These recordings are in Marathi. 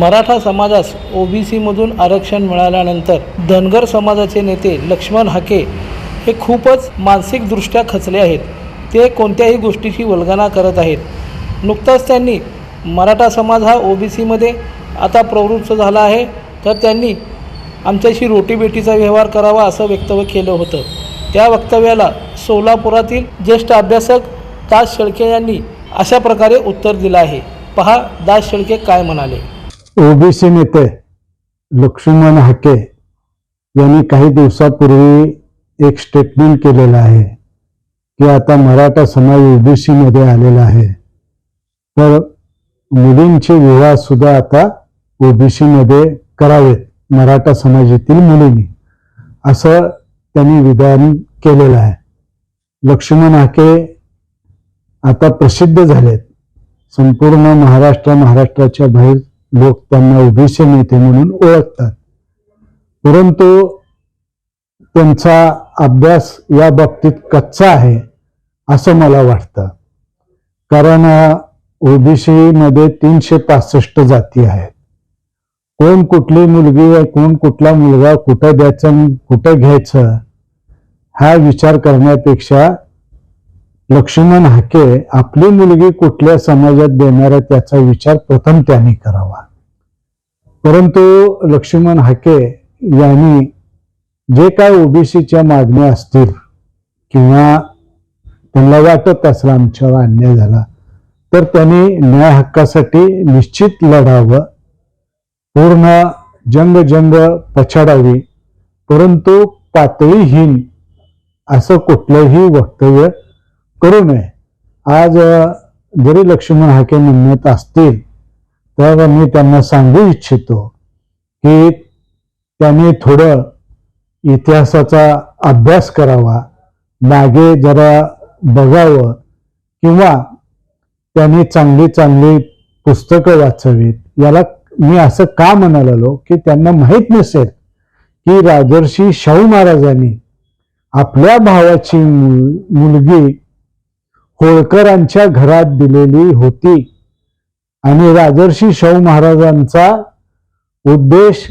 मराठा समाजास ओबीसीमधून आरक्षण मिळाल्यानंतर धनगर समाजाचे नेते लक्ष्मण हाके हे खूपच मानसिकदृष्ट्या खचले आहेत. ते कोणत्याही गोष्टीची वल्गना करत आहेत. नुकताच त्यांनी मराठा समाज हा ओबीसीमध्ये आता प्रवृत्त झाला आहे. तर त्यांनी आमच्याशी रोटीबेटीचा व्यवहार करावा असं वक्तव्य केलं होतं. त्या वक्तव्याला सोलापुरातील ज्येष्ठ अभ्यासक दास शेळके यांनी अशा प्रकारे उत्तर दिलं आहे. पहा दास शेळके काय म्हणाले. ओबीसी नेते लक्ष्मण हाके यांनी काही दिवसापूर्वी एक स्टेटमेंट केलेलं आहे की आता मराठा समाज ओबीसीमध्ये आलेला आहे. तर मुलींचे विवाहसुद्धा आता ओबीसीमध्ये करावेत मराठा समाजातील मुलींनी. असं त्यांनी विधान केलेलं आहे. लक्ष्मण हाके आता प्रसिद्ध झालेत. संपूर्ण महाराष्ट्र महाराष्ट्राच्या बाहेर लोक त्यांना ओबीसी नेते म्हणून ओळखतात. परंतु त्यांचा अभ्यास या बाबतीत कच्चा आहे असं मला वाटतं. कारण ओबीसीमध्ये तीनशे पासष्ट जाती आहेत. कोण कुठली मुलगी कोण कुठला मुलगा कुठं द्यायचं कुठं घ्यायचं हा विचार करण्यापेक्षा लक्ष्मण हाके आपली मुलगी कुठल्या समाजात देणार आहे त्याचा विचार प्रथम त्यांनी करावा. परंतु लक्ष्मण हाके यांनी जे काय ओबीसीच्या मागण्या असतील किंवा त्यांना वाटत असला आमच्यावर अन्याय झाला तर त्यांनी न्याय हक्कासाठी निश्चित लढावं पूर्ण जंग जंग पछाडावी परंतु पातळीहीन असं कुठलंही वक्तव्य करू नये. आज जरी लक्ष्मण हाके म्हणत असतील तर मी त्यांना सांगू इच्छितो की त्यांनी थोडं इतिहासाचा अभ्यास करावा मागे जरा बघावं किंवा त्यांनी चांगली चांगली पुस्तकं वाचावीत. याला मी असं का म्हणालो की त्यांना माहीत नसेल की राजर्षी शाहू महाराजांनी आपल्या भावाची मुलगी होळकरांच्या घरात दिलेली होती. आणि राजर्षी शाहू महाराजांचा उद्देश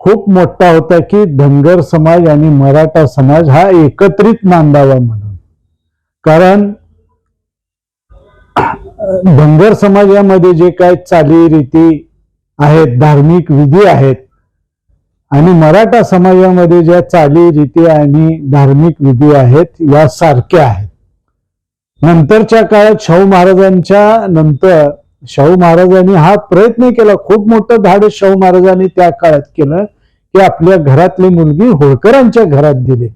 खूप मोठा होता की धनगर समाज आणि मराठा समाज हा एकत्रित नांदावा म्हणून. कारण धनगर समाजामध्ये जे काय चालीरीती आहेत धार्मिक विधी आहेत. आणि मराठा समाजामध्ये ज्या चाली रीती आणि धार्मिक विधी आहेत या सारख्या आहेत. नंतरच्या काळात शाहू महाराजांच्या नंतर शाहू महाराजांनी हा प्रयत्न केला खूप मोठं धाड शाहू महाराजांनी त्या काळात केलं की आपल्या घरातली मुलगी होळकरांच्या घरात दिली.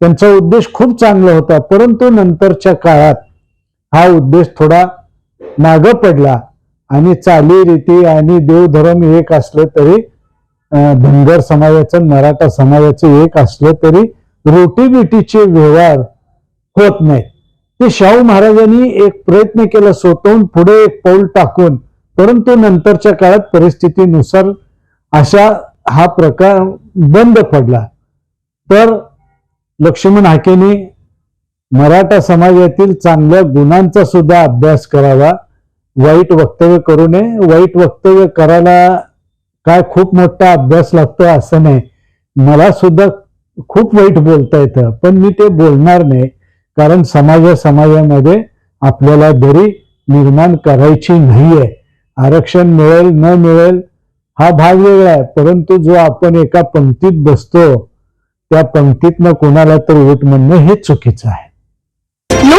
त्यांचा उद्देश खूप चांगला होता परंतु नंतरच्या काळात हा उद्देश थोडा मागं पडला. आणि चालीरीती आणि देवधर्म एक असलं तरी धनगर समाजाचं मराठा समाजाचं एक असलं तरी रोटीबिटीचे व्यवहार होत नाही ते शाहू महाराजांनी एक प्रयत्न केला स्वतःहून पुढे एक पाऊल टाकून परंतु नंतरच्या काळात परिस्थितीनुसार अशा हा प्रकार बंद पडला. तर लक्ष्मण हाकेने मराठा समाजातील चांगल्या गुणांचा सुद्धा अभ्यास करावा. वाईट वक्तव्य करू नये. वाईट वक्तव्य करायला काय खूप मोठा अभ्यास लागतो असं नाही. मला सुद्धा खूप वाईट बोलता येतं पण मी ते बोलणार नाही. कारण समाजा समाजामध्ये आपल्याला दरी निर्माण करायची नाहीये. आरक्षण मिळेल न मिळेल हा भाग वेगळा आहे. परंतु जो आपण एका पंक्तीत बसतो त्या पंक्तीतनं कोणाला तर वोट म्हणणं हे चुकीचं आहे.